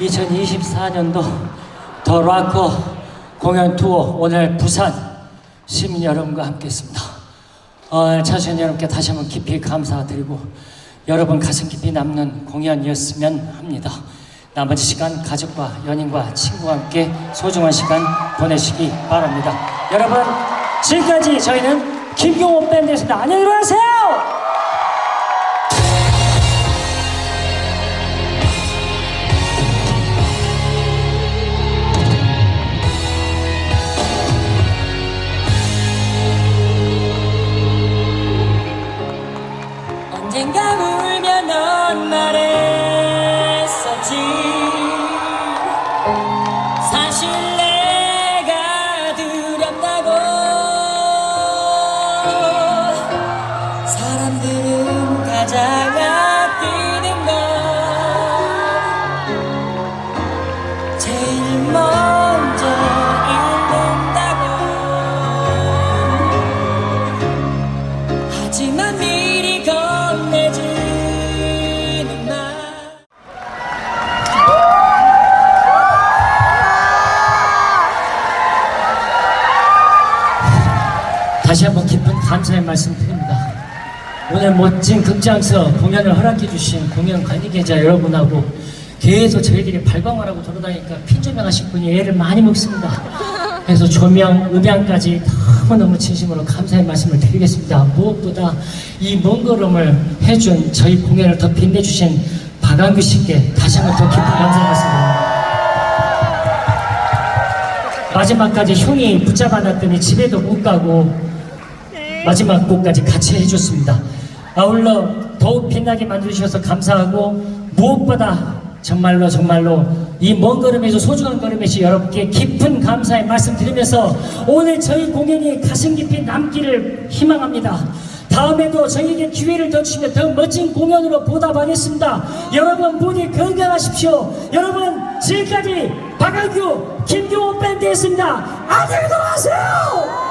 2024년도 더 락커 공연 투어 오늘 부산 시민 여러분과 함께했습니다. 어, 찾으신 여러분께 다시 한번 깊이 감사드리고 여러분 가슴 깊이 남는 공연이었으면 합니다. 나머지 시간 가족과 연인과 친구와 함께 소중한 시간 보내시기 바랍니다. 여러분 지금까지 저희는 김경호 밴드였습니다. 안녕히 들어가세요. 가장 아끼는 건 제일 먼저 잃는다고. 하지만 미리 건네주는 말. 다시 한번 깊은 감사의 말씀 드립니다. 오늘 멋진 극장에서 공연을 허락해 주신 공연 관리계좌 여러분하고 계속 저희들이 발광하라고 돌아다니니까 핀조명 하신 분이 애를 많이 먹습니다. 그래서 조명, 음향까지 너무너무 진심으로 감사의 말씀을 드리겠습니다. 무엇보다 이 먼 걸음을 해준 저희 공연을 더 빛내주신 박한규 씨께 다시 한번 더 깊은 감사의 말씀드립니다. 마지막까지 형이 붙잡아놨더니 집에도 못 가고 마지막 곡까지 같이 해줬습니다. 아울러 더욱 빛나게 만들어주셔서 감사하고 무엇보다 정말로 정말로 이 먼 걸음에서 소중한 걸음에서 여러분께 깊은 감사의 말씀 드리면서 오늘 저희 공연이 가슴 깊이 남기를 희망합니다. 다음에도 저희에게 기회를 더 주시면 더 멋진 공연으로 보답하겠습니다. 여러분 부디 건강하십시오. 여러분 지금까지 박한규 김경호 밴드였습니다. 안녕히 들어가세요.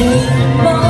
take my